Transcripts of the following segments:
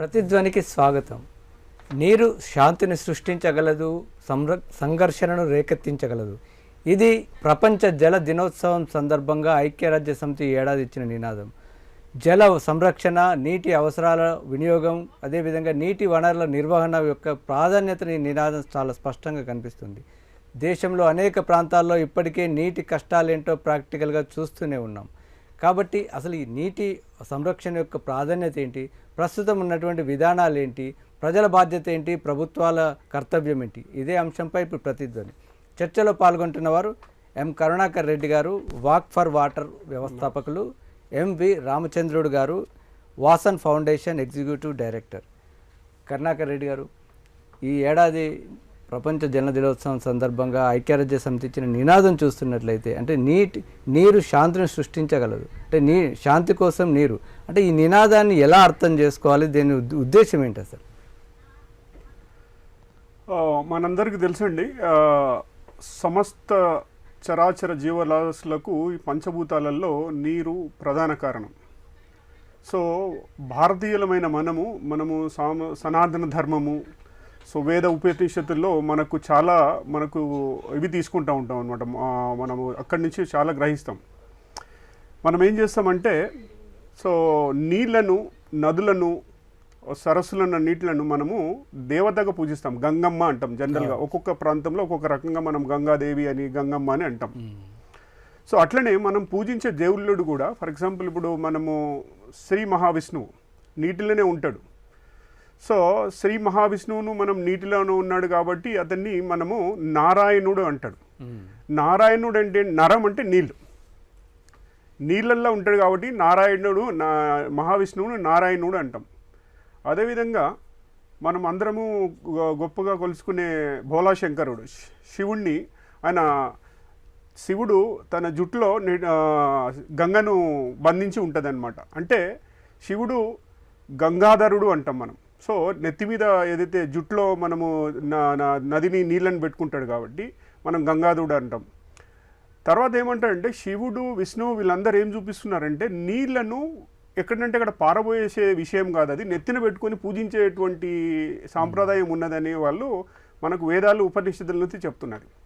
ప్రతిధ్వనికి స్వాగతం. నీరు శాంతిని సృష్టించగలదు సంర సంఘర్షణను రేకెత్తించగలదు. ఇది ప్రపంచ జల దినోత్సవం సందర్భంగా ఐక్యరాజ్య సమితి ఏడాది ఇచ్చిన నినాదం. జల సంరక్షణ నీటి అవసరాల వినియోగం అదేవిధంగా నీటి వనరుల నిర్వహణ యొక్క ప్రాధాన్యతని ఈ నినాదం చాలా స్పష్టంగా కనిపిస్తుంది. దేశంలో అనేక ప్రాంతాల్లో ఇప్పటికే నీటి కష్టాలేంటో ప్రాక్టికల్గా చూస్తూనే ఉన్నాం. కాబట్టి అసలు ఈ నీటి సంరక్షణ యొక్క ప్రాధాన్యత ఏంటి? ప్రస్తుతం ఉన్నటువంటి విధానాలు ఏంటి ప్రజల బాధ్యత ఏంటి? ప్రభుత్వాల కర్తవ్యం ఏంటి? ఇదే అంశంపై ఇప్పుడు ప్రతిధ్వని. చర్చలో పాల్గొంటున్న వారు M Karunakar Reddy garu walk for water వ్యవస్థాపకులు MV Ramachandrudu garu Vasan foundation executive director. Karunakar Reddy garu ఈ ఏడాది ప్రపంచ జల దినోత్సవం సందర్భంగా ఐక్యరాజ్య సమితి ఇచ్చిన నినాదం చూస్తున్నట్లయితే అంటే నీటి నీరు శాంతిని సృష్టించగలదు. అంటే నీ శాంతి కోసం నీరు. అంటే ఈ నినాదాన్ని ఎలా అర్థం చేసుకోవాలి? దీని ఉద్దేశం ఏంటి అసలు? మనందరికీ తెలుసండి సమస్త చరాచర జీవరాశులకు ఈ పంచభూతాలలో నీరు ప్రధాన కారణం. సో భారతీయులమైన మనము మనము సామ సనాతన ధర్మము సో వేద ఉపనిషత్తుల్లో మనకు చాలా మనకు ఇవి తీసుకుంటూ ఉంటాం అనమాట మనము అక్కడి నుంచి చాలా గ్రహిస్తాం. మనం ఏం చేస్తామంటే సో నీళ్ళను నదులను సరస్సులను నీటిలను మనము దేవతగా పూజిస్తాం. గంగమ్మ అంటాం జనరల్గా. ఒక్కొక్క ప్రాంతంలో ఒక్కొక్క రకంగా మనం గంగాదేవి అని గంగమ్మ అని అంటాం. సో అట్లనే మనం పూజించే దేవుళ్ళుడు కూడా ఫర్ ఎగ్జాంపుల్ ఇప్పుడు మనము శ్రీ మహావిష్ణువు నీటిలోనే ఉంటాడు. సో శ్రీ మహావిష్ణువును మనం నీటిలోనే ఉన్నాడు కాబట్టి అతన్ని మనము నారాయణుడు అంటాడు. నారాయణుడు అంటే నరం అంటే నీళ్ళు. నీళ్ళల్లో ఉంటాడు కాబట్టి నారాయణుడు నా మహావిష్ణువును నారాయణుడు అంటాం. అదేవిధంగా మనం అందరము గొ- గొప్పగా కొలుసుకునే భోలాశంకరుడు శివుణ్ణి ఆయన శివుడు తన జుట్టులో గంగను బంధించి ఉంటుందన్నమాట. అంటే శివుడు గంగాధరుడు అంటాం మనం. సో నెత్తి మీద ఏదైతే జుట్టులో మనము నా- నా- నదిని నీళ్ళని పెట్టుకుంటాడు కాబట్టి మనం గంగాధుడు అంటాం. తర్వాత ఏమంటారంటే శివుడు విష్ణువు వీళ్ళందరూ ఏం చూపిస్తున్నారంటే నీళ్ళను ఎక్కడంటే అక్కడ పారబోయేసే విషయం కాదు అది. నెత్తిన పెట్టుకొని పూజించేటువంటి సాంప్రదాయం ఉన్నదని వాళ్ళు మనకు వేదాలు ఉపనిషత్తుల నుంచి చెప్తున్నారు.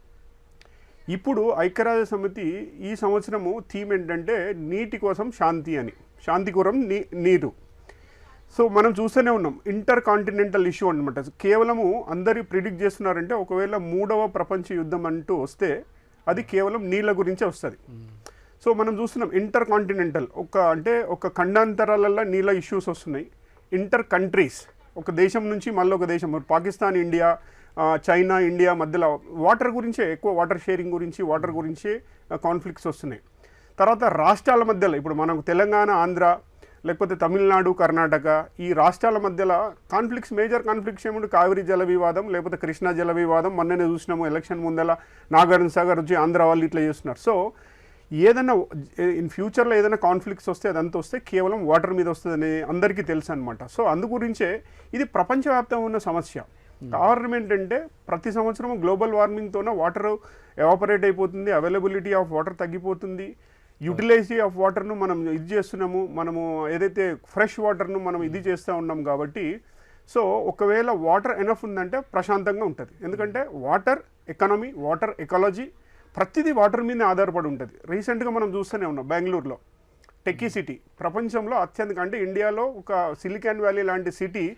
ఇప్పుడు ఐక్యరాజ్య సమితి ఈ సంవత్సరము థీమ్ ఏంటంటే నీటి కోసం శాంతి అని. శాంతి కురం నీ నీరు. సో మనం చూస్తూనే ఉన్నాం ఇంటర్ కాంటినెంటల్ ఇష్యూ అనమాట కేవలము అందరి ప్రిడిక్ట్ చేస్తున్నారంటే ఒకవేళ మూడవ ప్రపంచ యుద్ధం అంటూ వస్తే అది కేవలం నీళ్ళ గురించే వస్తుంది. సో మనం చూస్తున్నాం ఇంటర్ కాంటినెంటల్ ఒక అంటే ఒక ఖండాంతరాలలో నీళ్ళ ఇష్యూస్ వస్తున్నాయి. ఇంటర్ కంట్రీస్ ఒక దేశం నుంచి మళ్ళీ ఒక దేశం పాకిస్తాన్ ఇండియా చైనా ఇండియా మధ్యలో వాటర్ గురించే ఎక్కువ వాటర్ షేరింగ్ గురించి వాటర్ గురించే కాన్ఫ్లిక్ట్స్ వస్తున్నాయి. తర్వాత రాష్ట్రాల మధ్యలో ఇప్పుడు మనకు తెలంగాణ ఆంధ్ర లేకపోతే తమిళనాడు కర్ణాటక ఈ రాష్ట్రాల మధ్యలో కాన్ఫ్లిక్ట్స్ మేజర్ కాన్ఫ్లిక్ట్స్ ఏమిటి కావేరీ జల వివాదం లేకపోతే కృష్ణా జల వివాదం. మొన్ననే చూసినాము ఎలక్షన్ ముందల నాగార్జున సాగర్ వచ్చి ఆంధ్ర వాళ్ళు ఇట్లా చేస్తున్నారు. సో ఏదైనా ఇన్ ఫ్యూచర్లో ఏదైనా కాన్ఫ్లిక్ట్స్ వస్తే అదంతా వస్తే కేవలం వాటర్ మీద వస్తుందని అందరికీ తెలుసు అనమాట సో అందు గురించే ఇది ప్రపంచవ్యాప్తంగా ఉన్న సమస్య. గవర్నమెంట్ అంటే ప్రతి సంవత్సరం గ్లోబల్ వార్మింగ్తోనే వాటర్ ఎవాపరేట్ అయిపోతుంది అవైలబిలిటీ ఆఫ్ వాటర్ తగ్గిపోతుంది. యూటిలైజీ ఆఫ్ వాటర్ను మనం ఇది చేస్తున్నాము మనము ఏదైతే ఫ్రెష్ వాటర్ను మనం ఇది చేస్తూ ఉన్నాం కాబట్టి సో ఒకవేళ వాటర్ ఎనఫ్ ఉందంటే ప్రశాంతంగా ఉంటుంది. ఎందుకంటే వాటర్ ఎకనమీ వాటర్ ఎకాలజీ ప్రతిదీ వాటర్ మీద ఆధారపడి ఉంటుంది. రీసెంట్గా మనం చూస్తూనే ఉన్నాం బెంగళూరులో. Techie city. ప్రపంచంలో అత్యంత అంటే ఇండియాలో ఒక సిలికాన్ వ్యాలీ లాంటి సిటీ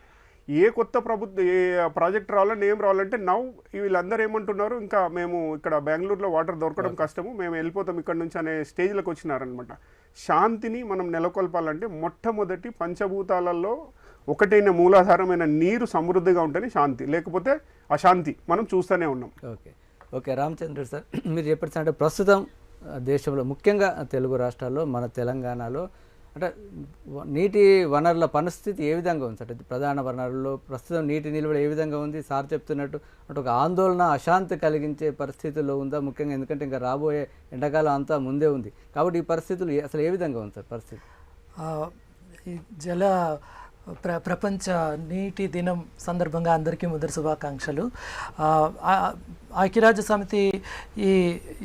ఏ కొత్త ప్రభుత్వ ఏ ప్రాజెక్ట్ రావాలని ఏం రావాలంటే నవ్ వీళ్ళందరూ ఏమంటున్నారు ఇంకా మేము ఇక్కడ బెంగళూరులో వాటర్ దొరకడం కష్టము మేము వెళ్ళిపోతాం ఇక్కడ నుంచి అనే స్టేజ్లోకి వచ్చినారనమాట శాంతిని మనం నెలకొల్పాలంటే మొట్టమొదటి పంచభూతాలలో ఒకటైన మూలాధారమైన నీరు సమృద్ధిగా ఉంటేనే శాంతి లేకపోతే అశాంతి మనం చూస్తూనే ఉన్నాం. ఓకే. ఓకే రామచంద్ర సార్ మీరు చెప్పారు అంటే ప్రస్తుతం దేశంలో ముఖ్యంగా తెలుగు రాష్ట్రాల్లో మన తెలంగాణలో అంటే నీటి వనరుల పరిస్థితి ఏ విధంగా ఉంది సార్? అంటే ప్రధాన వనరుల్లో ప్రస్తుతం నీటి నిల్వ ఏ విధంగా ఉంది? సార్ చెప్తున్నట్టు అంటే ఒక ఆందోళన అశాంతి కలిగించే పరిస్థితుల్లో ఉందా ముఖ్యంగా? ఎందుకంటే ఇంకా రాబోయే ఎండాకాలం అంతా ముందే ఉంది. కాబట్టి ఈ పరిస్థితులు అసలు ఏ విధంగా ఉంది సార్ పరిస్థితి? ఈ జల ప్ర ప్రపంచ నీటి దినం సందర్భంగా అందరికీ మొదటి శుభాకాంక్షలు. ఐక్యరాజ్య సమితి ఈ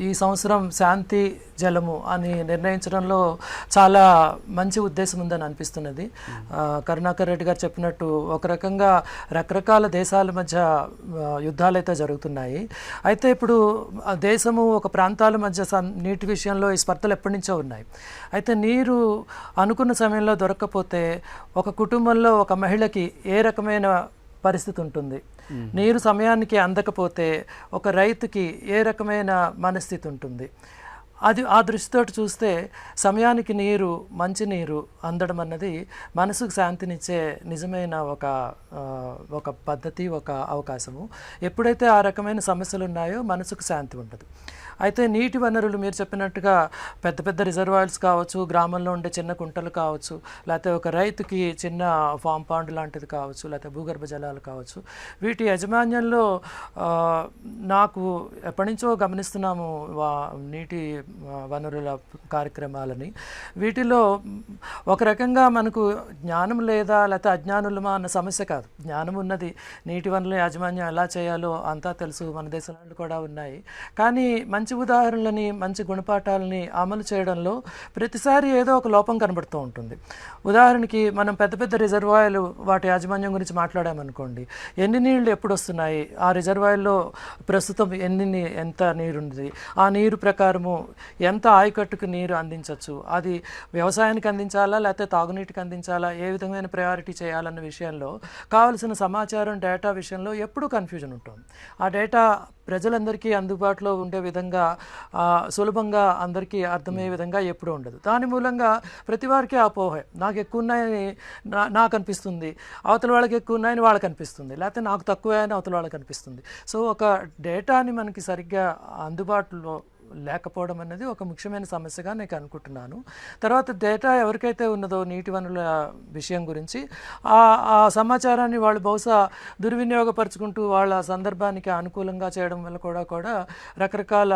ఈ సంవత్సరం శాంతి జలము అని నిర్ణయించడంలో చాలా మంచి ఉద్దేశం ఉందని అనిపిస్తున్నది. కరుణాకర్ రెడ్డి గారు చెప్పినట్టు ఒక రకంగా రకరకాల దేశాల మధ్య యుద్ధాలు అయితే జరుగుతున్నాయి. అయితే ఇప్పుడు దేశము ఒక ప్రాంతాల మధ్య నీటి విషయంలో ఈ స్పర్ధలు ఎప్పటి నుంచో ఉన్నాయి. అయితే నీరు అనుకున్న సమయంలో దొరకకపోతే ఒక కుటుంబంలో ఒక మహిళకి ఏ రకమైన పరిస్థితి ఉంటుంది నీరు సమయానికి అందకపోతే ఒక రైతుకి ఏ రకమైన మనస్థితి ఉంటుంది? అది ఆ దృష్టితోటి చూస్తే సమయానికి నీరు మంచి నీరు అందడం అన్నది మనసుకు శాంతినిచ్చే నిజమైన ఒక ఒక పద్ధతి ఒక అవకాశము. ఎప్పుడైతే ఆ రకమైన సమస్యలు ఉన్నాయో మనసుకు శాంతి ఉండదు అయితే నీటి వనరులు మీరు చెప్పినట్టుగా పెద్ద పెద్ద రిజర్వాయర్స్ కావచ్చు గ్రామంలో ఉండే చిన్న కుంటలు కావచ్చు లేకపోతే ఒక రైతుకి చిన్న ఫామ్ పాండ్ లాంటిది కావచ్చు లేకపోతే భూగర్భ జలాలు కావచ్చు. వీటి యాజమాన్యంలో నాకు ఎప్పటి నుంచో గమనిస్తున్నాము వా- నీటి వనరుల కార్యక్రమాలని. వీటిలో ఒక రకంగా మనకు జ్ఞానం లేదా లేకపోతే అజ్ఞానులమా అన్న సమస్య కాదు. జ్ఞానం ఉన్నది నీటి వనరుల యాజమాన్యం ఎలా చేయాలో అంతా తెలుసు మన దేశంలో కూడా ఉన్నాయి. కానీ మంచి మంచి ఉదాహరణలని మంచి గుణపాఠాలని అమలు చేయడంలో ప్రతిసారి ఏదో ఒక లోపం కనబడుతూ ఉంటుంది. ఉదాహరణకి మనం పెద్ద పెద్ద రిజర్వాయర్లు వాటి యాజమాన్యం గురించి మాట్లాడామనుకోండి ఎన్ని నీళ్ళు ఎప్పుడు వస్తున్నాయి? ఆ రిజర్వాయర్లో ప్రస్తుతం ఎన్ని నీ- ఎంత నీరుంది? ఆ నీరు ప్రకారము ఎంత ఆయకట్టుకు నీరు అందించవచ్చు అది వ్యవసాయానికి అందించాలా లేకపోతే తాగునీటికి అందించాలా? ఏ విధమైన ప్రయారిటీ చేయాలన్న విషయంలో కావలసిన సమాచారం డేటా విషయంలో ఎప్పుడూ కన్ఫ్యూజన్ ఉంటుంది. ఆ డేటా ప్రజలందరికీ అందుబాటులో ఉండే విధంగా సులభంగా అందరికీ అర్థమయ్యే విధంగా ఎప్పుడూ ఉండదు. దాని మూలంగా ప్రతి వారికి ఆ పోహే నాకు ఎక్కువ ఉన్నాయని నాకు అనిపిస్తుంది. అవతల వాళ్ళకి ఎక్కువ ఉన్నాయని వాళ్ళకి అనిపిస్తుంది. లేకపోతే నాకు తక్కువ అని అవతల వాళ్ళకి అనిపిస్తుంది. సో ఒక డేటాని మనకి సరిగ్గా అందుబాటులో లేకపోవడం అనేది ఒక ముఖ్యమైన సమస్యగా నేను అనుకుంటున్నాను. తర్వాత డేటా ఎవరికైతే ఉన్నదో నీటి వనరుల విషయం గురించి ఆ సమాచారాన్ని వాళ్ళు బహుశా దుర్వినియోగపరుచుకుంటూ వాళ్ళ సందర్భానికి అనుకూలంగా చేయడం వల్ల కూడా కూడా రకరకాల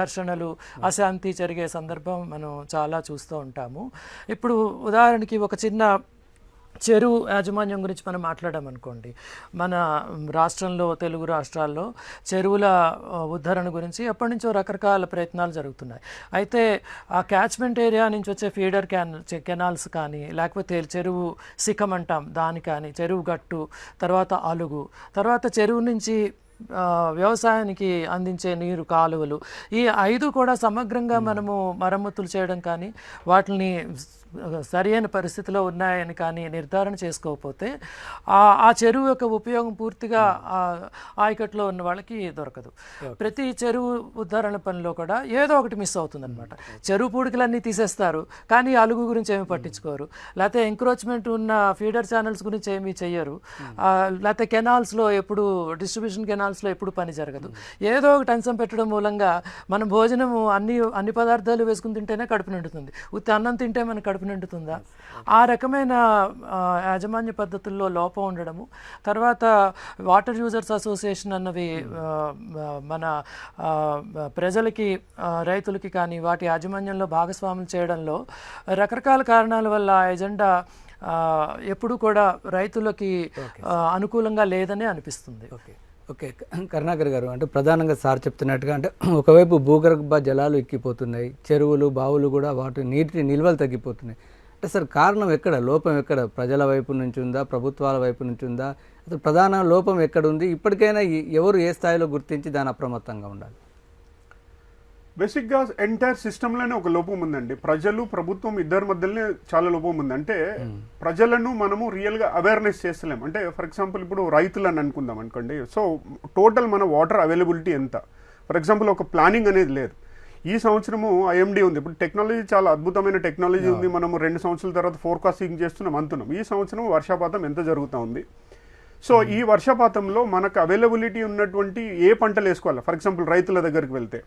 ఘర్షణలు అశాంతి జరిగే సందర్భం మనం చాలా చూస్తూ ఉంటాము. ఇప్పుడు ఉదాహరణకి ఒక చిన్న చెరువు యాజమాన్యం గురించి మనం మాట్లాడామనుకోండి మన రాష్ట్రంలో తెలుగు రాష్ట్రాల్లో చెరువుల ఉద్ధరణ గురించి ఎప్పటి నుంచో రకరకాల ప్రయత్నాలు జరుగుతున్నాయి. అయితే ఆ క్యాచ్మెంట్ ఏరియా నుంచి వచ్చే ఫీడర్ క్యాన్ కెనాల్స్ కానీ లేకపోతే చెరువు శిఖం అంటాం దాని కానీ చెరువు గట్టు తర్వాత అలుగు తర్వాత చెరువు నుంచి వ్యవసాయానికి అందించే నీరు కాలువలు ఈ ఐదు కూడా సమగ్రంగా మనము మరమ్మతులు చేయడం కానీ వాటిని సరైన పరిస్థితిలో ఉన్నాయని కానీ నిర్ధారణ చేసుకోకపోతే ఆ ఆ చెరువు యొక్క ఉపయోగం పూర్తిగా ఆ ఆయకట్లో ఉన్న వాళ్ళకి దొరకదు. ప్రతి చెరువు ఉద్ధరణ పనిలో కూడా ఏదో ఒకటి మిస్ అవుతుందన్నమాట. చెరువు పూడికలన్నీ తీసేస్తారు కానీ అలుగు గురించి ఏమి పట్టించుకోరు. లేకపోతే ఎంక్రోచ్మెంట్ ఉన్న ఫీడర్ ఛానల్స్ గురించి ఏమీ చెయ్యరు. లేకపోతే కెనాల్స్లో ఎప్పుడు డిస్ట్రిబ్యూషన్ కెనాల్స్లో ఎప్పుడు పని జరగదు. ఏదో ఒకటి అంశం పెట్టడం మూలంగా మనం భోజనము అన్ని అన్ని పదార్థాలు వేసుకుని తింటేనే కడుపు నిండుతుంది. ఉత్తి అన్నం తింటే మన కడుపు నిండుతుందా? ఆ రకమైన యాజమాన్య పద్ధతుల్లో లోపం ఉండడము తర్వాత వాటర్ యూజర్స్ అసోసియేషన్ అన్నవి మన ప్రజలకి రైతులకి కానీ వాటి యాజమాన్యంలో భాగస్వాములు చేయడంలో రకరకాల కారణాల వల్ల ఆ ఎజెండా ఎప్పుడూ కూడా రైతులకి అనుకూలంగా లేదని అనిపిస్తుంది. ఓకే. ఓకే. కరుణాకర్ గారు అంటే ప్రధానంగా సార్ చెప్తున్నట్టుగా అంటే ఒకవైపు భూగర్భ జలాలు ఎక్కిపోతున్నాయి చెరువులు బావులు కూడా వాటి నీటి నిల్వలు తగ్గిపోతున్నాయి. అంటే సార్ కారణం ఎక్కడ? లోపం ఎక్కడ? ప్రజల వైపు నుంచి ఉందా? ప్రభుత్వాల వైపు నుంచి ఉందా? అసలు ప్రధాన లోపం ఎక్కడ ఉంది? ఇప్పటికైనా ఎవరు ఏ స్థాయిలో గుర్తించి దాని అప్రమత్తంగా ఉండాలి? బేసిక్గా ఎంటైర్ సిస్టంలోనే ఒక లోపం ఉందండి. ప్రజలు ప్రభుత్వం ఇద్దరి మధ్యలోనే చాలా లోపం ఉంది. అంటే ప్రజలను మనము రియల్గా అవేర్నెస్ చేస్తలేం. అంటే ఫర్ ఎగ్జాంపుల్ ఇప్పుడు రైతులను అనుకుందాం అనుకోండి. సో టోటల్ మన వాటర్ అవైలబిలిటీ ఎంత? ఫర్ ఎగ్జాంపుల్ ఒక ప్లానింగ్ అనేది లేదు. ఈ సంవత్సరము ఐఎండి ఉంది. ఇప్పుడు టెక్నాలజీ చాలా అద్భుతమైన టెక్నాలజీ ఉంది. మనము రెండు సంవత్సరాల తర్వాత ఫోర్కాస్టింగ్ చేస్తున్నాం అంటున్నాం. ఈ సంవత్సరం వర్షపాతం ఎంత జరుగుతూ ఉంది? సో ఈ వర్షపాతంలో మనకు అవైలబిలిటీ ఉన్నటువంటి ఏ పంటలు వేసుకోవాలి? ఫర్ ఎగ్జాంపుల్ రైతుల దగ్గరికి వెళ్తే.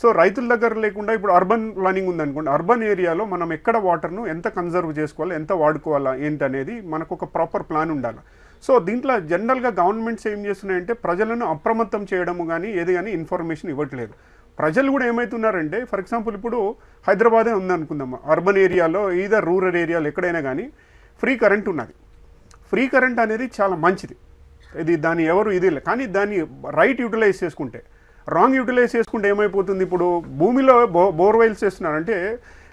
సో రైతుల దగ్గర లేకుండా ఇప్పుడు అర్బన్ ప్లానింగ్ ఉంది అనుకోండి. అర్బన్ ఏరియాలో మనం ఎక్కడ వాటర్ను ఎంత కన్జర్వ్ చేసుకోవాలి ఎంత వాడుకోవాలా ఏంటి అనేది మనకు ఒక ప్రాపర్ ప్లాన్ ఉండాలి. సో దీంట్లో జనరల్గా గవర్నమెంట్స్ ఏం చేస్తున్నాయంటే ప్రజలను అప్రమత్తం చేయడము కానీ ఏది కానీ ఇన్ఫర్మేషన్ ఇవ్వట్లేదు. ప్రజలు కూడా ఏమవుతున్నారంటే ఫర్ ఎగ్జాంపుల్ ఇప్పుడు హైదరాబాదే ఉందనుకుందాం అర్బన్ ఏరియాలో ఈదర్ రూరల్ ఏరియాలో ఎక్కడైనా కానీ ఫ్రీ కరెంట్ ఉన్నది. ఫ్రీ కరెంట్ అనేది చాలా మంచిది. ఇది దాని ఎవరు ఇది కానీ దాన్ని రైట్ యూటిలైజ్ చేసుకుంటే రాంగ్ యూటిలైజ్ చేసుకుంటే ఏమైపోతుంది? ఇప్పుడు భూమిలో బో బోర్వెల్స్ చేస్తున్నారు. అంటే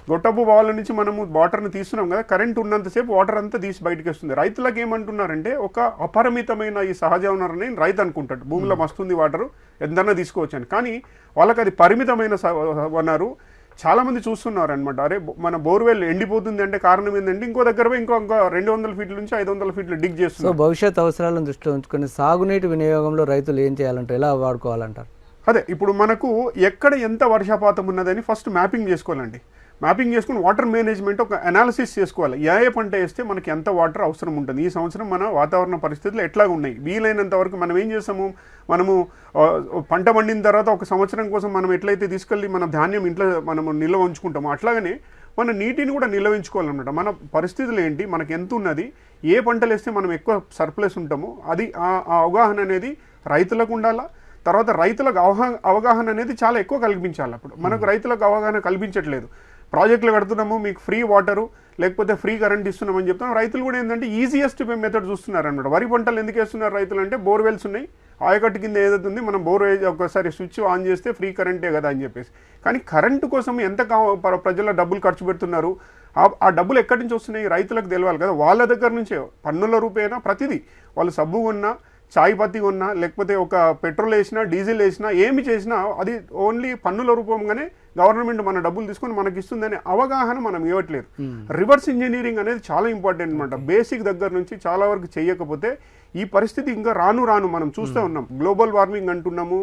గొట్టపు బావుల నుంచి మనము వాటర్ని తీస్తున్నాం కదా కరెంట్ ఉన్నంతసేపు వాటర్ అంతా తీసి బయటకు వస్తుంది. రైతులకు ఏమంటున్నారంటే ఒక అపరిమితమైన ఈ సహజ వనరుని రైతు అనుకుంటాడు. భూమిలో మస్తుంది వాటర్ ఎంతన్నా తీసుకోవచ్చు అని కానీ వాళ్ళకి అది పరిమితమైన వనరు చాలా మంది చూస్తున్నారు అనమాట అరే మన బోర్వెల్ ఎండిపోతుంది అంటే కారణం ఏంటంటే ఇంకో దగ్గర ఇంకో ఇంకో రెండు వందల ఫీట్ల నుంచి ఐదు వందల ఫీట్లు డిగ్ చేస్తున్నారు. భవిష్యత్ అవసరాలను దృష్టిలో ఉంచుకొని సాగునీటి వినియోగంలో రైతులు ఏం చేయాలంటారు? ఎలా వాడుకోవాలంటారు? అదే ఇప్పుడు మనకు ఎక్కడ ఎంత వర్షపాతం ఉన్నదని ఫస్ట్ మ్యాపింగ్ చేసుకోవాలండి. మ్యాపింగ్ చేసుకుని వాటర్ మేనేజ్మెంట్ ఒక అనాలిసిస్ చేసుకోవాలి. ఏ ఏ పంట వేస్తే మనకి ఎంత వాటర్ అవసరం ఉంటుంది? ఈ సంవత్సరం మన వాతావరణ పరిస్థితులు ఎట్లా ఉన్నాయి? వీలైనంత వరకు మనం ఏం చేస్తాము? మనము పంట పండిన తర్వాత ఒక సంవత్సరం కోసం మనం ఎట్లయితే తీసుకెళ్ళి మన ధాన్యం ఇంట్లో మనము నిల్వ ఉంచుకుంటామో అట్లాగనే మన నీటిని కూడా నిల్వించుకోవాలన్నమాట మన పరిస్థితులు ఏంటి? మనకు ఎంత ఉన్నది? ఏ పంటలు వేస్తే మనం ఎక్కువ సర్ప్లస్ ఉంటామో అది ఆ ఆ అవగాహన అనేది రైతులకు ఉండాలా? తర్వాత రైతులకు అవగాహన అవగాహన అనేది చాలా ఎక్కువ కల్పించాలి అప్పుడు. మనకు రైతులకు అవగాహన కల్పించట్లేదు. ప్రాజెక్టులు కడుతున్నాము మీకు ఫ్రీ వాటరు లేకపోతే ఫ్రీ కరెంట్ ఇస్తున్నామని చెప్తాం రైతులు కూడా ఏంటంటే ఈజియెస్ట్ మెథడ్ చూస్తున్నారు అనమాట వరి పంటలు ఎందుకు వేస్తున్నారు రైతులు అంటే బోర్వెల్స్ ఉన్నాయి. ఆయకట్టు కింద ఏదైతే ఉంది మనం బోర్ ఒకసారి స్విచ్ ఆన్ చేస్తే ఫ్రీ కరెంటే కదా అని చెప్పేసి. కానీ కరెంటు కోసం ఎంత ప్రజల డబ్బులు ఖర్చు పెడుతున్నారు? ఆ- ఆ డబ్బులు ఎక్కడి నుంచి వస్తున్నాయి? రైతులకు తెలియాలి కదా. వాళ్ళ దగ్గర నుంచే. పన్నుల రూపేనా? ప్రతిదీ. వాళ్ళు సబ్బు కొన్నా చాయ్ పత్తి కొన్నా లేకపోతే ఒక పెట్రోల్ వేసినా డీజిల్ వేసినా ఏమి చేసినా అది ఓన్లీ పన్నుల రూపంగానే గవర్నమెంట్ మన డబ్బులు తీసుకొని మనకి ఇస్తుందనే అవగాహన మనం ఇవ్వట్లేదు. రివర్స్ ఇంజనీరింగ్ అనేది చాలా ఇంపార్టెంట్ అనమాట బేసిక్ దగ్గర నుంచి చాలా వరకు చేయకపోతే ఈ పరిస్థితి ఇంకా రాను రాను మనం చూస్తూ ఉన్నాం. గ్లోబల్ వార్మింగ్ అంటున్నాము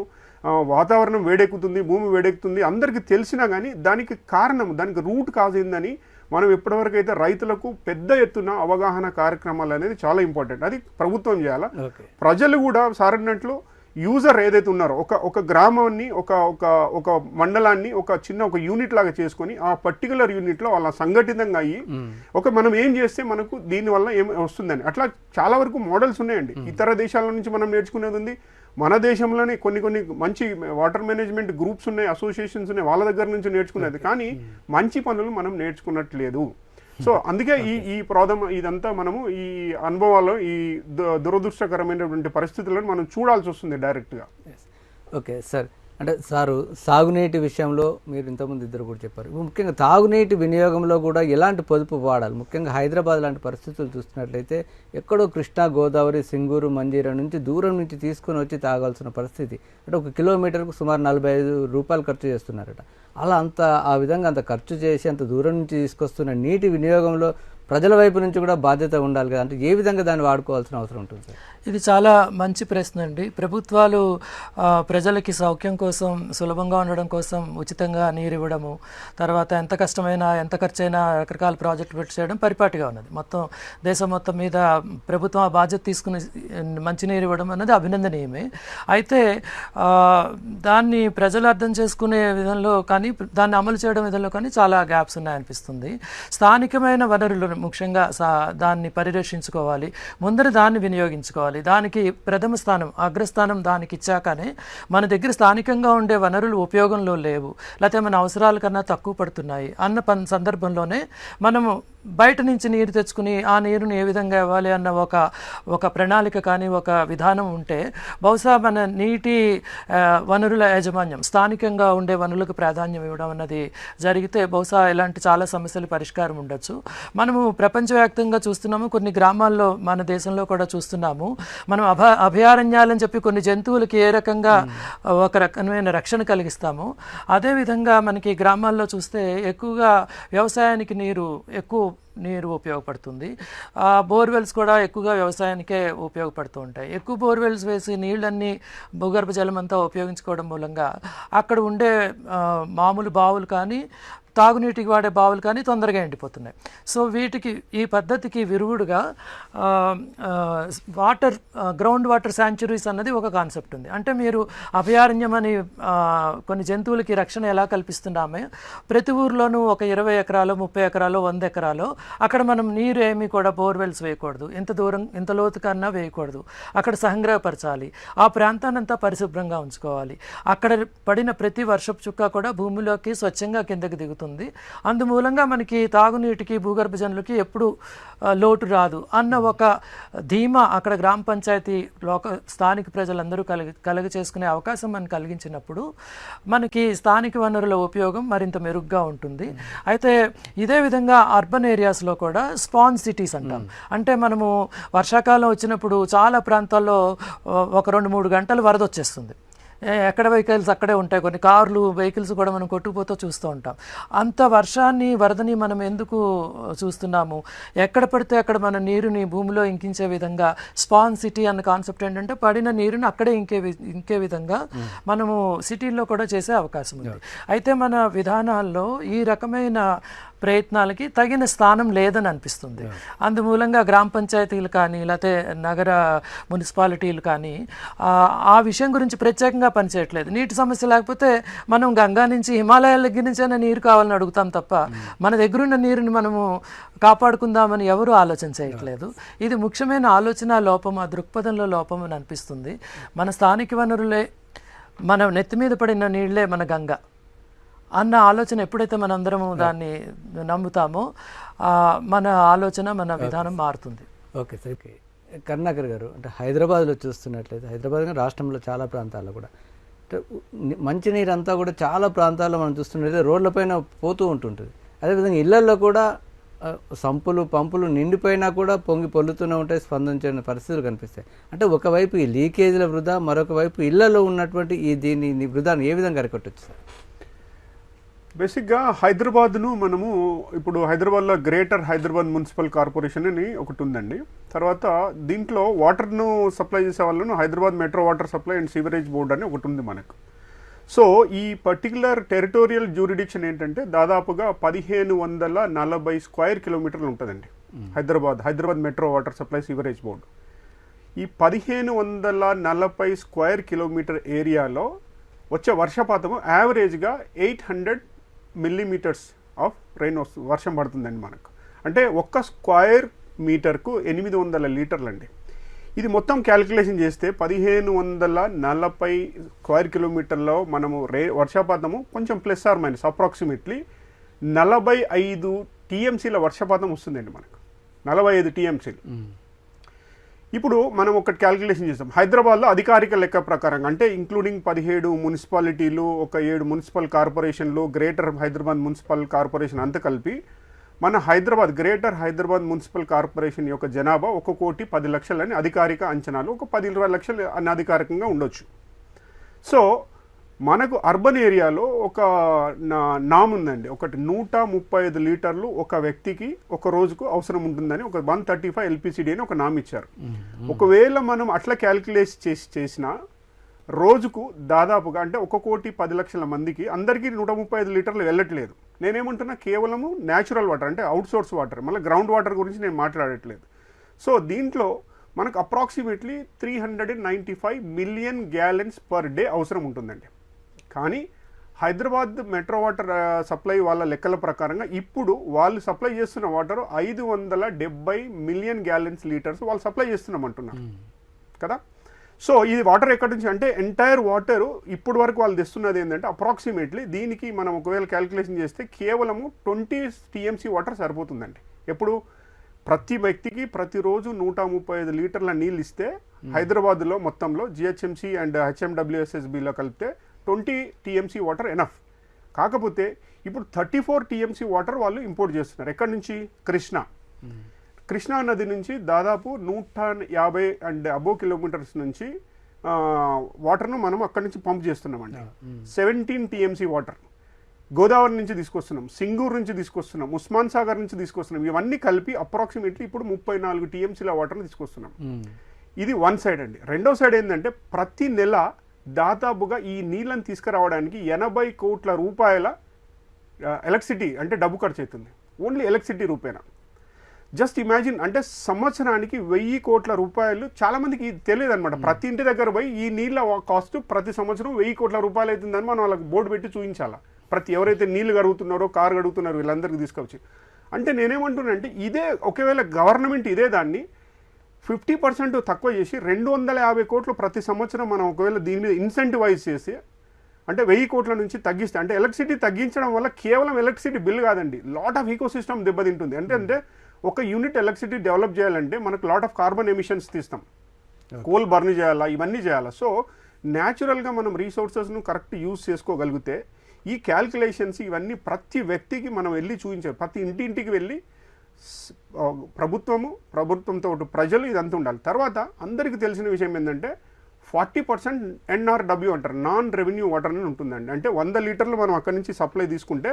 వాతావరణం వేడెక్కుతుంది భూమి వేడెక్కుతుంది అందరికీ తెలిసినా కానీ దానికి కారణం దానికి రూట్ కాజ్ ఏందని మనం ఎప్పటివరకు అయితే రైతులకు పెద్ద ఎత్తున అవగాహన కార్యక్రమాలు అనేది చాలా ఇంపార్టెంట్. అది ప్రభుత్వం చేయాలా? ప్రజలు కూడా సార్ అన్నట్లు యూజర్ ఏదైతే ఉన్నారో ఒక ఒక గ్రామాన్ని ఒక ఒక ఒక మండలాన్ని ఒక చిన్న ఒక యూనిట్ లాగా చేసుకొని ఆ పర్టికులర్ యూనిట్లో వాళ్ళ సంఘటితంగా అయ్యి ఒక మనం ఏం చేస్తే మనకు దీనివల్ల ఏం వస్తుందని. అట్లా చాలా వరకు మోడల్స్ ఉన్నాయండి. ఇతర దేశాల నుంచి మనం నేర్చుకునేది ఉంది. మన దేశంలోనే కొన్ని కొన్ని మంచి వాటర్ మేనేజ్మెంట్ గ్రూప్స్ ఉన్నాయి అసోసియేషన్స్ ఉన్నాయి వాళ్ళ దగ్గర నుంచి నేర్చుకునేది. కానీ మంచి పనులు మనం నేర్చుకున్నట్లేదు. సో అందుకే ఈ ఈ ప్రాధమ ఇదంతా మనము ఈ అనుభవాల్లో ఈ దురదృష్టకరమైనటువంటి పరిస్థితులను మనం చూడాల్సి వస్తుంది డైరెక్ట్గా. ఓకే సార్ అంటే సారు సాగునీటి విషయంలో మీరు ఇంతకుముందు ఇద్దరు కూడా చెప్పారు. ముఖ్యంగా తాగునీటి వినియోగంలో కూడా ఎలాంటి పొదుపు వాడాలి? ముఖ్యంగా హైదరాబాద్ లాంటి పరిస్థితులు చూస్తున్నట్లయితే ఎక్కడో కృష్ణా గోదావరి సింగూరు మంజీరా నుంచి దూరం నుంచి తీసుకొని వచ్చి తాగాల్సిన పరిస్థితి. అంటే ఒక కిలోమీటర్కు సుమారు నలభై ఐదు రూపాయలు ఖర్చు చేస్తున్నారట. అలా అంత ఆ విధంగా అంత ఖర్చు చేసి అంత దూరం నుంచి తీసుకొస్తున్న నీటి వినియోగంలో ప్రజల వైపు నుంచి కూడా బాధ్యత ఉండాలి కదా. అంటే ఏ విధంగా దాన్ని వాడుకోవాల్సిన అవసరం ఉంటుంది ఇది చాలా మంచి ప్రశ్న అండి. ప్రభుత్వాలు ప్రజలకి సౌఖ్యం కోసం సులభంగా ఉండడం కోసం ఉచితంగా నీరు ఇవ్వడము తర్వాత ఎంత కష్టమైనా ఎంత ఖర్చైనా రకరకాల ప్రాజెక్టులు పెట్టి చేయడం పరిపాటిగా ఉన్నది. మొత్తం దేశం మొత్తం మీద ప్రభుత్వం ఆ బాధ్యత తీసుకుని మంచినీరు ఇవ్వడం అన్నది అభినందనీయమే. అయితే దాన్ని ప్రజలు అర్థం చేసుకునే విధంలో కానీ దాన్ని అమలు చేయడం విధంలో కానీ చాలా గ్యాప్స్ ఉన్నాయనిపిస్తుంది. స్థానికమైన వనరులు ముఖ్యంగా సా దాన్ని పరిరక్షించుకోవాలి. ముందర దాన్ని వినియోగించుకోవాలి. దానికి ప్రథమ స్థానం అగ్రస్థానం దానికి ఇచ్చాకనే మన దగ్గర స్థానికంగా ఉండే వనరులు ఉపయోగంలో లేవు. లేకపోతే మన అవసరాల కన్నా తక్కువ పడుతున్నాయి. అన్న పన్ సందర్భంలోనే మనము బయట నుంచి నీరు తెచ్చుకుని ఆ నీరుని ఏ విధంగా ఇవ్వాలి అన్న ఒక ఒక ప్రణాళిక కానీ ఒక విధానం ఉంటే బహుశా మన నీటి వనరుల యాజమాన్యం స్థానికంగా ఉండే వనరులకు ప్రాధాన్యం ఇవ్వడం అన్నది జరిగితే బహుశా ఇలాంటి చాలా సమస్యలు పరిష్కారం ఉండొచ్చు. మనము ప్రపంచవ్యాప్తంగా చూస్తున్నాము కొన్ని గ్రామాల్లో మన దేశంలో కూడా చూస్తున్నాము. మనం అభ అభయారణ్యాలని చెప్పి కొన్ని జంతువులకి ఏ రకంగా ఒక రకమైన రక్షణ కలిగిస్తాము. అదేవిధంగా మనకి గ్రామాల్లో చూస్తే ఎక్కువగా వ్యవసాయానికి నీరు ఎక్కువ నీరు ఉపయోగపడుతుంది. ఆ బోర్వెల్స్ కూడా ఎక్కువగా వ్యవసాయానికే ఉపయోగపడుతూ ఉంటాయి. ఎక్కువ బోర్వెల్స్ వేసి నీళ్ళన్నీ భూగర్భ జలం అంతా ఉపయోగించుకోవడం మూలంగా అక్కడ ఉండే మామూలు బావులు కానీ తాగునీటికి వాడే బావులు కానీ తొందరగా ఎండిపోతున్నాయి. సో వీటికి ఈ పద్ధతికి విరుగుడుగా వాటర్ గ్రౌండ్ వాటర్ శాంచురీస్ అన్నది ఒక కాన్సెప్ట్ ఉంది. అంటే మీరు అభయారణ్యం అని కొన్ని జంతువులకి రక్షణ ఎలా కల్పిస్తున్నామే? ప్రతి ఊర్లోనూ ఒక ఇరవై ఎకరాలు ముప్పై ఎకరాలు వంద ఎకరాలు అక్కడ మనం నీరు ఏమీ కూడా బోర్వెల్స్ వేయకూడదు. ఇంత దూరం ఇంత లోతు కన్నా వేయకూడదు. అక్కడ సంగ్రహపరచాలి. ఆ ప్రాంతాన్నంతా పరిశుభ్రంగా ఉంచుకోవాలి. అక్కడ పడిన ప్రతి వర్షపు చుక్క కూడా భూమిలోకి స్వచ్ఛంగా కిందకి దిగుతుంది. మారుతుంది అందుమూలంగా మనకి తాగునీటికి భూగర్భ జనులకి ఎప్పుడు లోటు రాదు. అన్న ఒక ధీమా అక్కడ గ్రామ పంచాయతీ లోక స్థానిక ప్రజలందరూ కలిగి కలుగ చేసుకునే అవకాశం మనకు కలిగించినప్పుడు మనకి స్థానిక వనరుల ఉపయోగం మరింత మెరుగ్గా ఉంటుంది. అయితే ఇదే విధంగా అర్బన్ ఏరియాస్లో కూడా స్పాన్ సిటీస్ అంటాం. అంటే మనము వర్షాకాలం వచ్చినప్పుడు చాలా ప్రాంతాల్లో ఒక రెండు మూడు గంటలు వరద వచ్చేస్తుంది. ఎక్కడ వెహికల్స్ అక్కడే ఉంటాయి. కొన్ని కార్లు వెహికల్స్ కూడా మనం కొట్టుకుపోతూ చూస్తూ ఉంటాం. అంత వర్షాన్ని వరదని మనం ఎందుకు చూస్తున్నాము? ఎక్కడ పడితే అక్కడ మన నీరుని భూమిలో ఇంకించే విధంగా స్పాన్ సిటీ అన్న కాన్సెప్ట్ ఏంటంటే పడిన నీరుని అక్కడే ఇంకే వి- ఇంకే విధంగా మనము సిటీల్లో కూడా చేసే అవకాశం ఉంది. అయితే మన విధానాల్లో ఈ రకమైన ప్రయత్నాలకి తగిన స్థానం లేదని అనిపిస్తుంది. అందుమూలంగా గ్రామ పంచాయతీలు కానీ లేకపోతే నగర మున్సిపాలిటీలు కానీ ఆ, విషయం గురించి ప్రత్యేకంగా పనిచేయట్లేదు. నీటి సమస్య లేకపోతే మనం గంగా నుంచి హిమాలయాల దగ్గర నుంచైనా నీరు కావాలని అడుగుతాం తప్ప మన దగ్గరున్న నీరుని మనము కాపాడుకుందామని ఎవరు ఆలోచన చేయట్లేదు. ఇది ముఖ్యమైన ఆలోచన లోపం ఆ దృక్పథంలో లోపం అని అనిపిస్తుంది. మన స్థానిక వనరులే మన నెత్తి మీద పడిన నీళ్ళే మన గంగ. అన్న ఆలోచన ఎప్పుడైతే మనందరము దాన్ని నమ్ముతామో మన ఆలోచన మన విధానం మారుతుంది. ఓకే సార్ ఓకే కరుణాకర్ గారు అంటే హైదరాబాద్లో చూస్తున్నట్లయితే హైదరాబాద్ రాష్ట్రంలో చాలా ప్రాంతాల్లో కూడా మంచినీరు అంతా కూడా చాలా ప్రాంతాల్లో మనం చూస్తున్నట్లయితే రోడ్లపైన పోతూ ఉంటుంటుంది. అదేవిధంగా ఇళ్ళల్లో కూడా సంపులు పంపులు నిండిపోయినా కూడా పొంగి పొల్లుతూనే ఉంటాయి స్పందించిన పరిస్థితులు కనిపిస్తాయి. అంటే ఒకవైపు ఈ లీకేజీల వృధా మరొక వైపు ఇళ్ళలో ఉన్నటువంటి ఈ దీన్ని ఈ వృధాన్ని ఏ విధంగా అరికట్టొచ్చు సార్ బేసిక్గా హైదరాబాద్ను మనము ఇప్పుడు హైదరాబాద్లో గ్రేటర్ హైదరాబాద్ మున్సిపల్ కార్పొరేషన్ అని ఒకటి ఉందండి. తర్వాత దీంట్లో వాటర్ను సప్లై చేసే వాళ్ళను Hyderabad metro water supply and sewerage board అని ఒకటి ఉంది మనకు. సో ఈ పర్టికులర్ టెరిటోరియల్ జ్యూరిడిక్షన్ ఏంటంటే దాదాపుగా పదిహేను వందల నలభై స్క్వేర్ కిలోమీటర్లు ఉంటుందండి. Hyderabad Hyderabad metro water supply sewerage board. ఈ పదిహేను వందల నలభై స్క్వేర్ కిలోమీటర్ ఏరియాలో వచ్చే వర్షపాతము యావరేజ్గా eight hundred millimetres of rain వర్షం పడుతుందండి మనకు. అంటే ఒక్క స్క్వేర్ మీటర్కు ఎనిమిది వందల లీటర్లు అండి ఇది మొత్తం క్యాలిక్యులేషన్ చేస్తే పదిహేను వందల నలభై స్క్వేర్ కిలోమీటర్లో మనము రే వర్షపాతము కొంచెం ప్లస్ ఆర్ మైనస్ అప్రాక్సిమేట్లీ నలభై ఐదు టీఎంసీల వర్షపాతం వస్తుందండి మనకు. నలభై ఐదు టీఎంసీలు. ఇప్పుడు మనం ఒకటి క్యాలిక్యులేషన్ చేస్తాం హైదరాబాద్లో అధికారిక లెక్క ప్రకారం అంటే ఇంక్లూడింగ్ పదిహేడు మున్సిపాలిటీలు ఒక ఏడు మున్సిపల్ కార్పొరేషన్లు గ్రేటర్ హైదరాబాద్ మున్సిపల్ కార్పొరేషన్ అంతా కలిపి మన Hyderabad greater Hyderabad municipal corporation యొక్క జనాభా ఒక కోటి పది లక్షలని అధికారిక అంచనాలు ఒక పది ఇరవై లక్షలు అనధికారికంగా ఉండొచ్చు. సో మనకు అర్బన్ ఏరియాలో ఒక నా- నామ్ ఉందండి. ఒకటి నూట ముప్పై ఐదు లీటర్లు ఒక వ్యక్తికి ఒక రోజుకు అవసరం ఉంటుందని ఒక వన్ థర్టీ ఫైవ్ ఎల్పిసిడి అని ఒక నామ్ ఇచ్చారు. ఒకవేళ మనం అట్లా క్యాలిక్యులేట్ చేసి చేసిన రోజుకు దాదాపుగా అంటే ఒక కోటి పది లక్షల మందికి అందరికీ నూట ముప్పై ఐదు లీటర్లు వెళ్ళట్లేదు. నేనేమంటున్నా కేవలము న్యాచురల్ వాటర్ అంటే అవుట్ సోర్స్ వాటర్ మళ్ళీ గ్రౌండ్ వాటర్ గురించి నేను మాట్లాడట్లేదు. సో దీంట్లో మనకు approximately three hundred and ninety five million gallons per day అవసరం ఉంటుందండి. కానీ హైదరాబాద్ మెట్రో వాటర్ సప్లై వాళ్ళ లెక్కల ప్రకారంగా ఇప్పుడు వాళ్ళు సప్లై చేస్తున్న వాటర్ ఐదు వందల డెబ్బై మిలియన్ గ్యాలన్స్ లీటర్స్ వాళ్ళు సప్లై చేస్తున్నామంటున్నారు. కదా? సో ఇది వాటర్ ఎక్కడి నుంచి అంటే ఎంటైర్ వాటర్ ఇప్పుడు వరకు వాళ్ళు తెస్తున్నది ఏంటంటే అప్రాక్సిమేట్లీ దీనికి మనం ఒకవేళ క్యాలిక్యులేషన్ చేస్తే కేవలము ట్వంటీ టీఎంసీ వాటర్ సరిపోతుందండి. ఎప్పుడు ప్రతి వ్యక్తికి ప్రతిరోజు నూట ముప్పై ఐదు లీటర్ల నీళ్ళు ఇస్తే హైదరాబాద్లో మొత్తంలో జిహెచ్ఎంసీ అండ్ హెచ్ఎండబ్ల్యూఎస్ఎస్బిలో కలిపితే ట్వంటీ టీఎంసీ వాటర్ ఎనఫ్. కాకపోతే ఇప్పుడు థర్టీ ఫోర్ టీఎంసీ వాటర్ వాళ్ళు ఇంపోర్ట్ చేస్తున్నారు. ఎక్కడి నుంచి? కృష్ణ. కృష్ణా నది నుంచి దాదాపు నూట యాభై అండ్ అబో కిలోమీటర్స్ నుంచి వాటర్ను మనం అక్కడి నుంచి పంప్ చేస్తున్నామండి. సెవెంటీన్ టీఎంసీ వాటర్ గోదావరి నుంచి తీసుకొస్తున్నాం సింగూరు నుంచి తీసుకొస్తున్నాం ఉస్మాన్ సాగర్ నుంచి తీసుకొస్తున్నాం. ఇవన్నీ కలిపి అప్రాక్సిమేట్లీ ఇప్పుడు ముప్పై నాలుగు టీఎంసీల వాటర్ని తీసుకొస్తున్నాం. ఇది వన్ సైడ్ అండి. రెండో సైడ్ ఏంటంటే ప్రతి నెల దాదాపుగా ఈ నీళ్ళని తీసుకురావడానికి ఎనభై కోట్ల రూపాయల ఎలక్ట్రిసిటీ అంటే డబ్బు ఖర్చు అవుతుంది. ఓన్లీ ఎలక్ట్రిసిటీ రూపేనా జస్ట్ ఇమాజిన్ అంటే సంవత్సరానికి వెయ్యి కోట్ల రూపాయలు చాలా మందికి ఇది తెలియదు అనమాట ప్రతి ఇంటి దగ్గర పోయి ఈ నీళ్ళ కాస్ట్ ప్రతి సంవత్సరం వెయ్యి కోట్ల రూపాయలు అవుతుందని మనం వాళ్ళకి బోర్డు పెట్టి చూపించాలా. ప్రతి ఎవరైతే నీళ్ళు గడుగుతున్నారో కారు గడుగుతున్నారో వీళ్ళందరికీ తీసుకొచ్చి. అంటే నేనేమంటున్నా అంటే ఇదే ఒకవేళ గవర్నమెంట్ ఇదే దాన్ని ఫిఫ్టీ పర్సెంట్ తక్కువ చేసి రెండు వందల యాభై కోట్లు ప్రతి సంవత్సరం మనం ఒకవేళ దీని మీద ఇన్సెంటివైజ్ చేసి అంటే వెయ్యి కోట్ల నుంచి తగ్గిస్తే అంటే ఎలక్ట్రిసిటీ తగ్గించడం వల్ల కేవలం ఎలక్ట్రిసిటీ బిల్ కాదండి లాట్ ఆఫ్ ఈకో సిస్టమ్ దెబ్బతింటుంది. అంటే అంటే ఒక యూనిట్ ఎలక్ట్రిసిటీ డెవలప్ చేయాలంటే మనకు లాట్ ఆఫ్ కార్బన్ ఎమిషన్స్ తీస్తాం. కోల్ బర్న్ చేయాలా ఇవన్నీ చేయాలా. సో న్యాచురల్గా మనం రీసోర్సెస్ను కరెక్ట్ యూజ్ చేసుకోగలిగితే ఈ క్యాల్కులేషన్స్ ఇవన్నీ ప్రతి వ్యక్తికి మనం వెళ్ళి చూపించాలి ప్రతి ఇంటింటికి వెళ్ళి ప్రభుత్వము ప్రభుత్వంతో ప్రజలు ఇదంతా ఉండాలి. తర్వాత అందరికీ తెలిసిన విషయం ఏంటంటే ఫార్టీ పర్సెంట్ ఎన్ఆర్డబ్ల్యూ అంటారు నాన్ రెవెన్యూ వాటర్ అని ఉంటుందండి. అంటే వంద లీటర్లు మనం అక్కడి నుంచి సప్లై తీసుకుంటే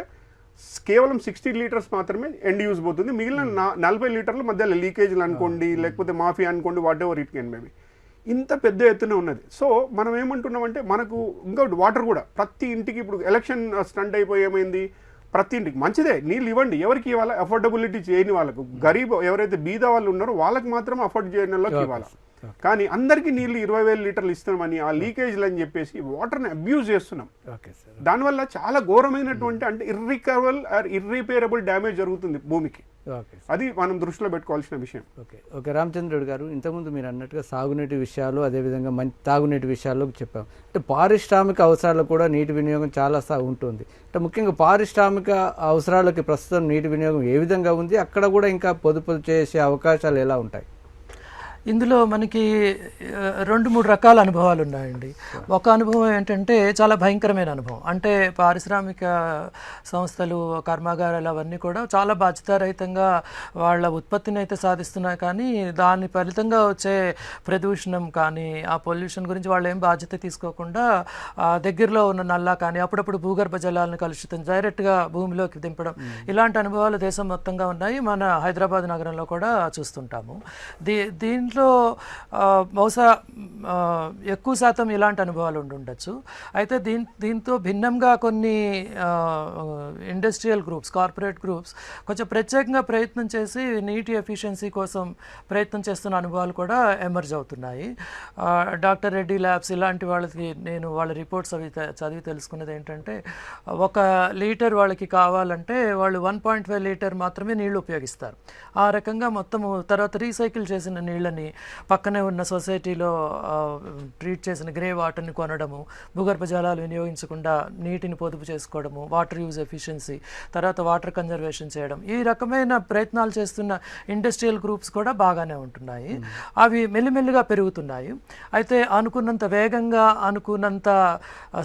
కేవలం సిక్స్టీ లీటర్స్ మాత్రమే ఎండ్ యూజ్ పోతుంది. మిగిలిన నలభై లీటర్ల మధ్యలో లీకేజ్లు అనుకోండి లేకపోతే మాఫియా అనుకోండి whatever it can maybe ఇంత పెద్ద ఎత్తున ఉన్నది. సో మనం ఏమంటున్నామంటే మనకు ఇంకోటి వాటర్ కూడా. ప్రతి ఇంటికి ఇప్పుడు ఎలక్షన్ స్టంట్ అయిపోయి ఏమైంది? ప్రతి ఇంటికి మంచిదే నీళ్ళు ఇవ్వండి. ఎవరికి ఇవ్వాలి? అఫోర్డబిలిటీ చేయని వాళ్ళకు. గరీబ్ ఎవరైతే బీద వాళ్ళు ఉన్నారో వాళ్ళకి మాత్రం అఫోర్డ్ చేయని వాళ్ళకి ఇవ్వాలి? కానీ అందరికీ నీళ్ళు ఇరవై వేల లీటర్లు ఇస్తున్నామని ఆ లీకేజ్లు అని చెప్పేసి వాటర్ని అబ్యూజ్ చేస్తున్నాం. దానివల్ల చాలా ఘోరమైనటువంటి అంటే ఇర్రికవల్ ఆర్ ఇర్రిపేరబుల్ డ్యామేజ్ జరుగుతుంది భూమికి. అది మనం దృష్టిలో పెట్టుకోవాల్సిన విషయం. ఓకే. ఓకే రామచంద్రుడు గారు ఇంతకుముందు మీరు అన్నట్టుగా సాగునీటి విషయాలు అదేవిధంగా మంచి తాగునీటి విషయాల్లో చెప్పాం. అంటే పారిశ్రామిక అవసరాలకు కూడా నీటి వినియోగం చాలా సా ఉంటుంది. అంటే ముఖ్యంగా పారిశ్రామిక అవసరాలకి ప్రస్తుతం నీటి వినియోగం ఏ విధంగా ఉంది అక్కడ కూడా ఇంకా పొదుపు చేసే అవకాశాలు ఎలా ఉంటాయి? ఇందులో మనకి రెండు మూడు రకాల అనుభవాలు ఉన్నాయండి. ఒక అనుభవం ఏంటంటే చాలా భయంకరమైన అనుభవం. అంటే పారిశ్రామిక సంస్థలు కర్మాగారాలు అవన్నీ కూడా చాలా బాధ్యతారహితంగా వాళ్ళ ఉత్పత్తిని అయితే సాధిస్తున్నాయి. కానీ దాని ఫలితంగా వచ్చే ప్రదూషణం కానీ ఆ పొల్యూషన్ గురించి వాళ్ళు ఏం బాధ్యత తీసుకోకుండా దగ్గరలో ఉన్న నల్లా కానీ అప్పుడప్పుడు భూగర్భ జలాలను కలుషితం డైరెక్ట్గా భూమిలోకి దింపడం. ఇలాంటి అనుభవాలు దేశం మొత్తంగా ఉన్నాయి. మన హైదరాబాద్ నగరంలో కూడా చూస్తుంటాము. దీ దీంట్లో బహుశా ఎక్కువ శాతం ఇలాంటి అనుభవాలు ఉండి ఉండొచ్చు. అయితే దీన్ దీంతో భిన్నంగా కొన్ని ఇండస్ట్రియల్ గ్రూప్స్ కార్పొరేట్ గ్రూప్స్ కొంచెం ప్రత్యేకంగా ప్రయత్నం చేసి నీటి ఎఫిషియన్సీ కోసం ప్రయత్నం చేస్తున్న అనుభవాలు కూడా ఎమర్జ్ అవుతున్నాయి. డాక్టర్ రెడ్డి ల్యాబ్స్ ఇలాంటి వాళ్ళకి నేను వాళ్ళ రిపోర్ట్స్ అవి చదివి తెలుసుకున్నది ఏంటంటే ఒక లీటర్ వాళ్ళకి కావాలంటే వాళ్ళు వన్ పాయింట్ ఫైవ్ లీటర్ మాత్రమే నీళ్ళు ఉపయోగిస్తారు. ఆ రకంగా మొత్తము తర్వాత రీసైకిల్ చేసిన నీళ్ళని పక్కనే ఉన్న సొసైటీలో ట్రీట్ చేసిన గ్రే వాటర్ని కొనడము భూగర్భ జలాలు వినియోగించకుండా నీటిని పొదుపు చేసుకోవడము వాటర్ యూజ్ ఎఫిషియన్సీ తర్వాత వాటర్ కన్జర్వేషన్ చేయడం ఈ రకమైన ప్రయత్నాలు చేస్తున్న ఇండస్ట్రియల్ గ్రూప్స్ కూడా బాగానే ఉంటున్నాయి. అవి మెల్లిమెల్లిగా పెరుగుతున్నాయి. అయితే అనుకున్నంత వేగంగా అనుకున్నంత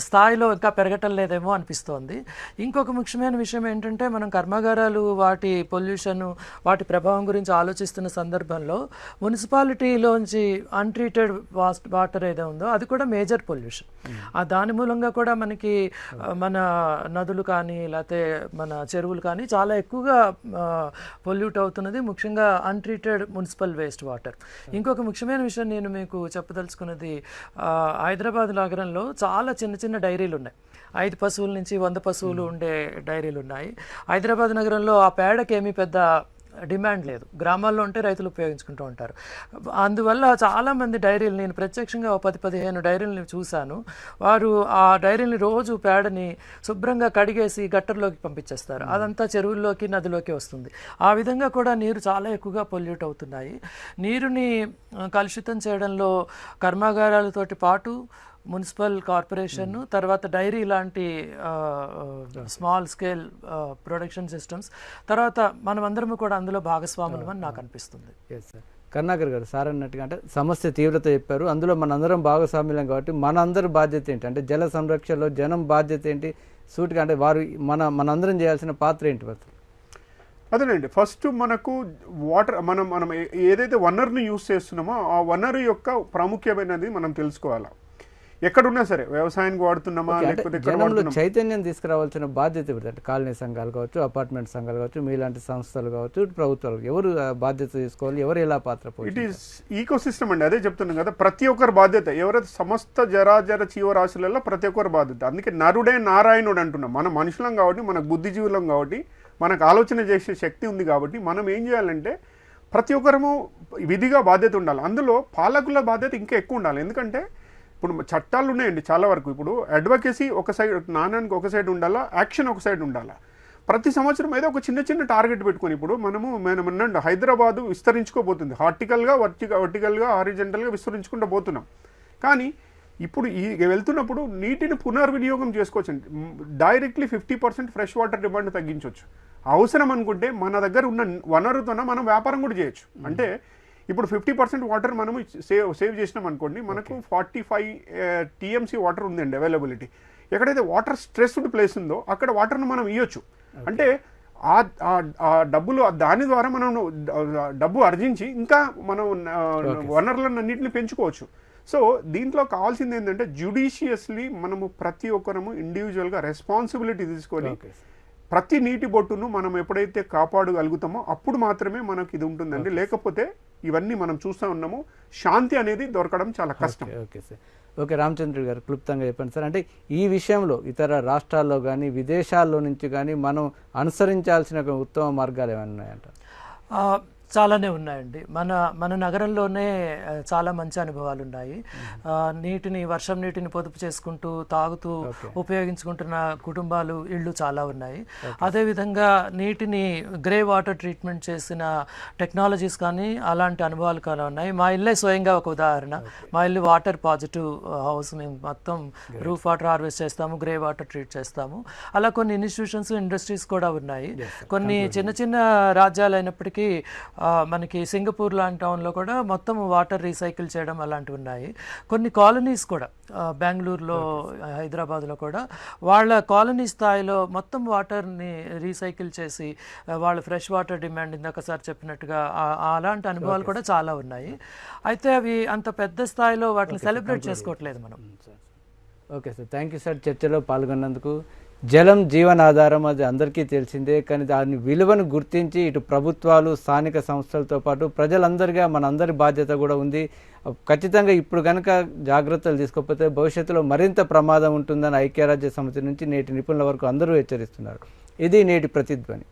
స్థాయిలో ఇంకా పెరగటం లేదేమో అనిపిస్తోంది. ఇంకొక ముఖ్యమైన విషయం ఏంటంటే మనం కర్మాగారాలు వాటి పొల్యూషన్ వాటి ప్రభావం గురించి ఆలోచిస్తున్న సందర్భంలో మున్సిపాలిటీలోంచి అన్ట్రీటెడ్ వాస్ట్ వాటర్ ఏదో ఉందో అది కూడా మేజర్ పొల్యూషన్ ఆ దాని మూలంగా కూడా మనకి మన నదులు కానీ లేకపోతే మన చెరువులు కానీ చాలా ఎక్కువగా పొల్యూట్ అవుతున్నది ముఖ్యంగా అన్ట్రీటెడ్ మున్సిపల్ వేస్ట్ వాటర్ ఇంకొక ముఖ్యమైన విషయం నేను మీకు చెప్పదలుచుకున్నది హైదరాబాద్ నగరంలో చాలా చిన్న చిన్న డైరీలు ఉన్నాయి. ఐదు పశువుల నుంచి వంద పశువులు ఉండే డైరీలు ఉన్నాయి. హైదరాబాద్ నగరంలో ఆ పేడకి ఏమీ పెద్ద డిమాండ్ లేదు. గ్రామాల్లో ఉంటే రైతులు ఉపయోగించుకుంటూ ఉంటారు. అందువల్ల చాలామంది డైరీలు నేను ప్రత్యక్షంగా ఒక పది పదిహేను డైరీలను చూశాను. వారు ఆ డైరీని రోజు పేడని శుభ్రంగా కడిగేసి గట్టర్లోకి పంపించేస్తారు. అదంతా చెరువుల్లోకి నదిలోకి వస్తుంది. ఆ విధంగా కూడా నీరు చాలా ఎక్కువగా పొల్యూట్ అవుతున్నాయి. నీరుని కలుషితం చేయడంలో కర్మాగారాలతోటి పాటు మున్సిపల్ కార్పొరేషన్ తర్వాత డైరీ లాంటి స్మాల్ స్కేల్ ప్రొడక్షన్ సిస్టమ్స్. తర్వాత మనమందరం కూడా అందులో భాగస్వాములం అని నాకు అనిపిస్తుంది. ఎస్ సార్ కరుణాకర్ గారు సార్ అన్నట్టుగా అంటే సమస్య తీవ్రత చెప్పారు. అందులో మనందరం భాగస్వామ్యం కాబట్టి మనందరి బాధ్యత ఏంటి? అంటే జల సంరక్షణలో జనం బాధ్యత ఏంటి? సూటిగా అంటే వారు మన మనందరం చేయాల్సిన పాత్ర ఏంటి అసలు అదేనండి. ఫస్ట్ మనకు వాటర్ మనం మనం ఏదైతే వనరుని యూస్ చేస్తున్నామో ఆ వనరు యొక్క ప్రాముఖ్యమైనది మనం తెలుసుకోవాలా. ఎక్కడున్నా సరే వ్యవసాయానికి వాడుతున్నామా లేకపోతే జనంలో చైతన్యం తీసుకురావాల్సిన బాధ్యత అంటే కాలనీ సంఘాలు కావచ్చు అపార్ట్మెంట్ సంఘాలు కావచ్చు మీలాంటి సంస్థలు కావచ్చు ప్రభుత్వాలు. ఎవరు బాధ్యత తీసుకోవాలి ఎవరు ఎలా పాత్ర ఇట్? ఈస్ ఈకో సిస్టమ్ అండి అదే చెప్తున్నాం కదా ప్రతి ఒక్కరి బాధ్యత. ఎవరైతే సమస్త జరాజర జీవరాశులలో ప్రతి ఒక్కరి బాధ్యత. అందుకే నరుడే నారాయణుడు అంటున్నాం. మనం మనుషులం కాబట్టి మనకు బుద్ధిజీవులం కాబట్టి మనకు ఆలోచన చేసే శక్తి ఉంది కాబట్టి మనం ఏం చేయాలంటే ప్రతి ఒక్కరము విధిగా బాధ్యత ఉండాలి. అందులో పాలకుల బాధ్యత ఇంకా ఎక్కువ ఉండాలి. ఎందుకంటే ఇప్పుడు చట్టాలు ఉన్నాయండి చాలా వరకు. ఇప్పుడు అడ్వకేసీ ఒక సైడ్ నాణానికి ఒక సైడ్ ఉండాలా? యాక్షన్ ఒక సైడ్ ఉండాలా? ప్రతి సంవత్సరం ఏదో ఒక చిన్న చిన్న టార్గెట్ పెట్టుకుని ఇప్పుడు మనము మనం అన్నండి హైదరాబాదు విస్తరించుకోబోతుంది. హార్టికల్గా వర్టిక వర్టికల్గా హారిజెంటల్గా విస్తరించుకుంటూ పోతున్నాం. కానీ ఇప్పుడు ఈ వెళ్తున్నప్పుడు నీటిని పునర్వినియోగం చేసుకోవచ్చు directly fifty percent fresh water demand తగ్గించవచ్చు అవసరం అనుకుంటే మన దగ్గర ఉన్న వనరుతోన మనం వ్యాపారం కూడా చేయొచ్చు. అంటే ఇప్పుడు ఫిఫ్టీ పర్సెంట్ వాటర్ మనము సేవ్ సేవ్ చేసినాం అనుకోండి మనకు ఫార్టీ ఫైవ్ టీఎంసీ వాటర్ ఉందండి అవైలబిలిటీ. ఎక్కడైతే వాటర్ స్ట్రెస్డ్ ప్లేస్ ఉందో అక్కడ వాటర్ను మనం ఇవ్వచ్చు అంటే ఆ డబ్బులు దాని ద్వారా మనం డబ్బు ఆర్జించి ఇంకా మనం వనరులను అన్నింటిని పెంచుకోవచ్చు. సో దీంట్లో కావాల్సింది ఏంటంటే జ్యుడిషియస్లీ మనము ప్రతి ఒక్కరము ఇండివిజువల్గా రెస్పాన్సిబిలిటీ తీసుకొని ప్రతి నీటి బొట్టును మనం ఎప్పుడైతే కాపాడగలుగుతామో అప్పుడు మాత్రమే మనకి ఇది ఉంటుందండి. లేకపోతే ఇవన్నీ మనం చూస్తూ ఉన్నాము. శాంతి అనేది దొరకడం చాలా కష్టం. Okay sir. ఓకే రామచంద్ర గారు క్లుప్తంగా చెప్పండి సార్. అంటే ఈ విషయంలో ఇతర రాష్ట్రాల్లో కానీ విదేశాల్లో నుంచి కానీ మనం అనుసరించాల్సిన ఉత్తమ మార్గాలు ఏమైనా ఉన్నాయంట? ఆ, చాలానే ఉన్నాయండి. మన మన నగరంలోనే చాలా మంచి అనుభవాలు ఉన్నాయి నీటిని వర్షం నీటిని పొదుపు చేసుకుంటూ తాగుతూ ఉపయోగించుకుంటున్న కుటుంబాలు ఇళ్ళు చాలా ఉన్నాయి. అదేవిధంగా నీటిని గ్రే వాటర్ ట్రీట్మెంట్ చేసిన టెక్నాలజీస్ కానీ అలాంటి అనుభవాలు కానీ ఉన్నాయి. మా ఇల్లే స్వయంగా ఒక ఉదాహరణ. మా ఇల్లు వాటర్ పాజిటివ్ హౌస్ మేము మొత్తం రూఫ్ వాటర్ హార్వెస్ట్ చేస్తాము గ్రే వాటర్ ట్రీట్ చేస్తాము. అలా కొన్ని ఇన్స్టిట్యూషన్స్ ఇండస్ట్రీస్ కూడా ఉన్నాయి. కొన్ని చిన్న చిన్న రాజ్యాలు అయినప్పటికీ మనకి సింగపూర్ లాంటి టౌన్లో కూడా మొత్తం వాటర్ రీసైకిల్ చేయడం అలాంటివి ఉన్నాయి. కొన్ని కాలనీస్ కూడా బెంగళూరులో హైదరాబాద్లో కూడా వాళ్ళ కాలనీ స్థాయిలో మొత్తం వాటర్ని రీసైకిల్ చేసి వాళ్ళ ఫ్రెష్ వాటర్ డిమాండ్ ఇందాక సార్ చెప్పినట్టుగా అలాంటి అనుభవాలు కూడా చాలా ఉన్నాయి. అయితే అవి అంత పెద్ద స్థాయిలో వాటిని సెలబ్రేట్ చేసుకోవట్లేదు మనం. Okay sir thank you sir చర్చలో పాల్గొన్నందుకు. జలం జీవనాధారం అది అందరికీ తెలిసిందే కానీ దాని విలువను గుర్తించి ఇటు ప్రభుత్వాలు స్థానిక సంస్థలతో పాటు ప్రజలందరిగా మనందరి బాధ్యత కూడా ఉంది. ఖచ్చితంగా ఇప్పుడు కనుక జాగ్రత్తలు తీసుకోకపోతే భవిష్యత్తులో మరింత ప్రమాదం ఉంటుందని ఐక్యరాజ్య సమితి నుంచి నేటి నిపుణుల వరకు అందరూ హెచ్చరిస్తున్నారు. ఇది నేటి ప్రతిధ్వని.